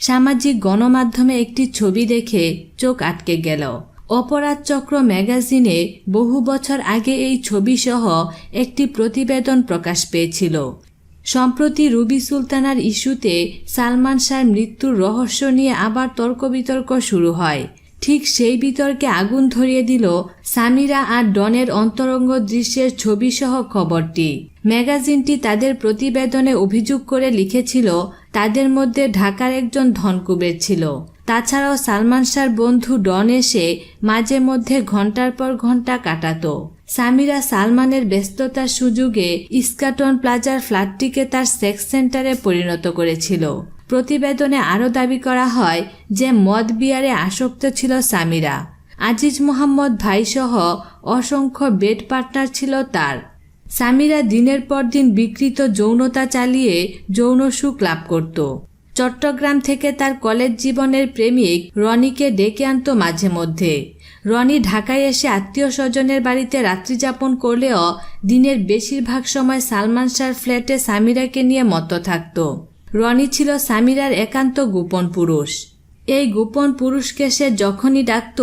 সামাজিক গণমাধ্যমে একটি ছবি দেখে চোখ আটকে গেল। অপরাধ চক্র ম্যাগাজিনে বহু বছর আগে এই ছবিসহ একটি প্রতিবেদন প্রকাশ পেয়েছিল। সম্প্রতি রুবি সুলতানার ইস্যুতে সালমান শাহর মৃত্যুর রহস্য নিয়ে আবার তর্ক বিতর্ক শুরু হয়। ঠিক সেই বিতর্কে আগুন ধরিয়ে দিল সামিরা আর ডনের অন্তরঙ্গ দৃশ্যের ছবিসহ খবরটি। ম্যাগাজিনটি তাদের প্রতিবেদনে অভিযোগ করে লিখেছিল তাদের মধ্যে ঢাকার একজন ধনকুবের ছিল। তাছাড়াও সালমান শাহর বন্ধু ডন এসে মাঝে মধ্যে ঘণ্টার পর ঘণ্টা কাটাতো। সামিরা সালমানের ব্যস্ততার সুযোগে ইস্কাটন প্লাজার ফ্ল্যাটটিকে তার সেক্স সেন্টারে পরিণত করেছিল। প্রতিবেদনে আরও দাবি করা হয় যে মদ বিয়ারে আসক্ত ছিল সামিরা। আজিজ মোহাম্মদ ভাইসহ অসংখ্য বেড পার্টনার ছিল তার। সামিরা দিনের পর দিন বিকৃত যৌনতা চালিয়ে যৌন সুখ লাভ করত। চট্টগ্রাম থেকে তার কলেজ জীবনের প্রেমিক রনিকে ডেকে আনত মাঝে মধ্যে। রনি ঢাকায় এসে আত্মীয় স্বজনের বাড়িতে রাত্রিযাপন করলেও দিনের বেশিরভাগ সময় সালমান শাহর ফ্ল্যাটে সামিরাকে নিয়ে মত্ত থাকত। রনি ছিল সামিরার একান্ত গোপন পুরুষ। এই গোপন পুরুষকে সে যখনই ডাকত,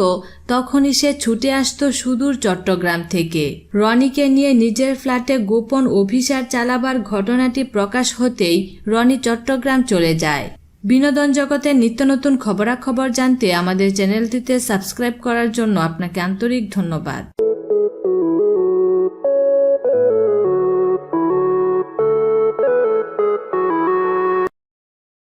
তখনই সে ছুটে আসত সুদূর চট্টগ্রাম থেকে। রনিকে নিয়ে নিজের ফ্ল্যাটে গোপন অভিসার চালাবার ঘটনাটি প্রকাশ হতেই রনি চট্টগ্রাম চলে যায়। বিনোদন জগতের নিত্য নতুন খবরাখবর জানতে আমাদের চ্যানেলটিতে সাবস্ক্রাইব করার জন্য আপনাকে আন্তরিক ধন্যবাদ।